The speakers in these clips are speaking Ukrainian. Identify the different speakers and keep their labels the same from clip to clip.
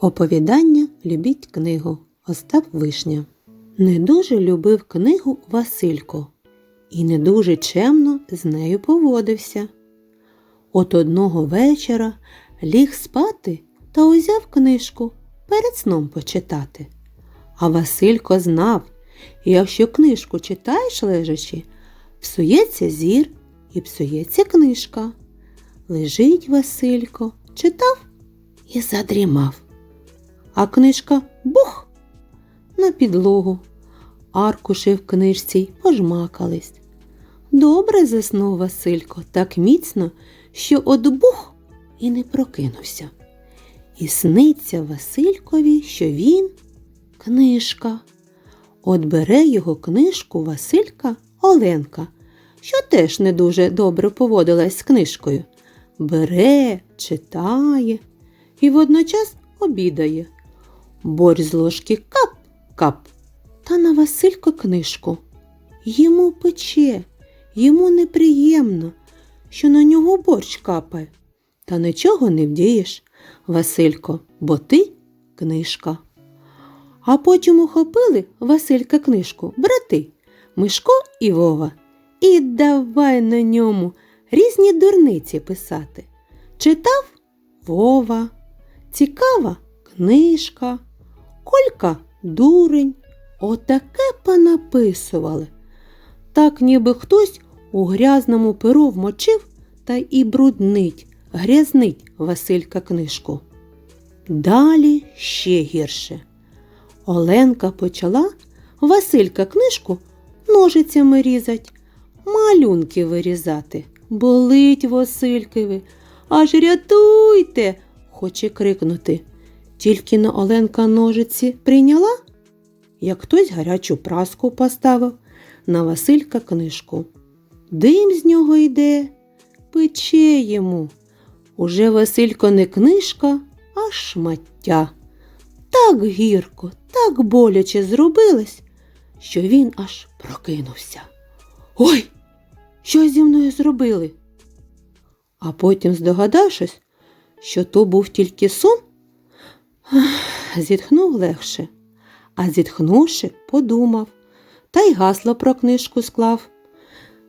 Speaker 1: Оповідання Любіть книгу Остап Вишня. Не дуже любив книгу Василько і не дуже чемно з нею поводився. От одного вечора ліг спати та узяв книжку перед сном почитати. А Василько знав, якщо книжку читаєш лежачи, псується зір і псується книжка. Лежить Василько, читав і задрімав. А книжка бух на підлогу. Аркуші в книжці й пожмакались. Добре заснув Василько так міцно, що от бух і не прокинувся. І сниться Василькові, що він книжка. От бере його книжку Василька Оленка, що теж не дуже добре поводилась з книжкою. Бере, читає і водночас обідає. Борщ з ложки кап-кап, та на Василько книжку. Йому пече, йому неприємно, що на нього борщ капає. Та нічого не вдієш, Василько, бо ти книжка. А потім ухопили Василька книжку, брати, Мишко і Вова, і давай на ньому різні дурниці писати. Читав Вова, цікава книжка, Колька дурень. Отаке понаписували. Так ніби хтось у грязному перу вмочив та і бруднить, грязнить Василька книжку. Далі ще гірше. Оленка почала Василька книжку ножицями різать, малюнки вирізати. Болить Василькові, аж рятуйте, хоче крикнути. Тільки на Оленка ножиці прийняла, як хтось гарячу праску поставив на Василька книжку. Дим з нього йде, пече йому. Уже Василько не книжка, а шмаття. Так гірко, так боляче зробилось, що він аж прокинувся. Ой, що зі мною зробили? А потім, здогадавшись, що то був тільки сон, зітхнув легше, а зітхнувши, подумав та й гасло про книжку склав.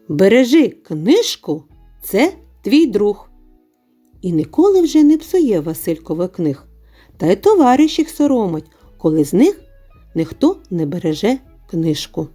Speaker 1: Бережи книжку, це твій друг. І ніколи вже не псує Василькове книг, та й товариш їх соромить, коли з них ніхто не береже книжку.